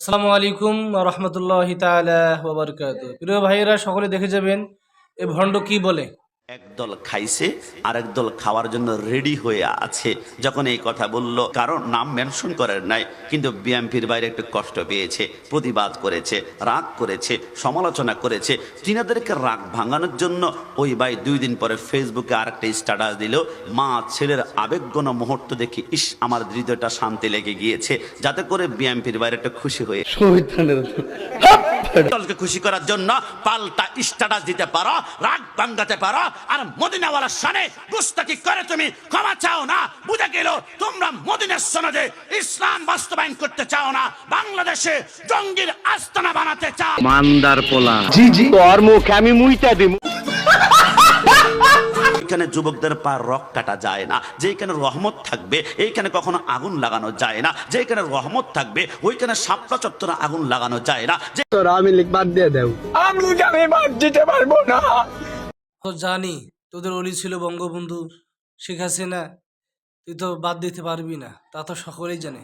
আসসালামু আলাইকুম রহমতুল্লাহ তালা প্রিয় ভাইয়েরা সকলে দেখে যাবেন এ ভণ্ড কি বলে? একদল খাইছে আর একদল খাওয়ার জন্য রেডি হয়ে আছে। যখন এই কথা বলল কারণ নাম মেনশন করার নাই কিন্তু বিএমপির বাইরে একটু কষ্ট পেয়েছে প্রতিবাদ করেছে রাগ করেছে সমালোচনা করেছে। তিনাদেরকে রাগ ভাঙানোর জন্য ওই ভাই দুই দিন পরে ফেসবুকে আরেকটা স্ট্যাটাস দিল মা ছেলের আবেগগণ মুহূর্ত দেখি ইস আমার হৃদয়টা শান্তি লেগে গিয়েছে। যাতে করে বিএমপির বাইরে একটু খুশি হয়ে দলকে খুশি করার জন্য পাল্টা স্ট্যাটাস দিতে পারো রাগ ভাঙ্গাতে পারো আর মদিনাওয়ালার সানে গুস্তাকি করে তুমি ক্ষমা চাও না বুঝে গেল তোমরা মদিনার সনদে ইসলাম বাস্তবায়ন করতে চাও না বাংলাদেশে জঙ্গির আস্তানা বানাতে চাও। মান্দার পোলা। জি জি। তোর মুখে আমি মুইটা দিব এখানে যুবকদের পা রক কাটা যায় না যেখানে রহমত থাকবে এইখানে কখনো আগুন লাগানো যায় না যেখানে রহমত থাকবে ওইখানে সাপটা চত্বরে আগুন লাগানো যায় না আমি লিখ বাদ দিয়ে দেও। তো জানি তোদের অলি ছিল বঙ্গবন্ধু শেখ হাসিনা, তুই তো বাদ দিতে পারবি না, তা তো সকলেই জানে।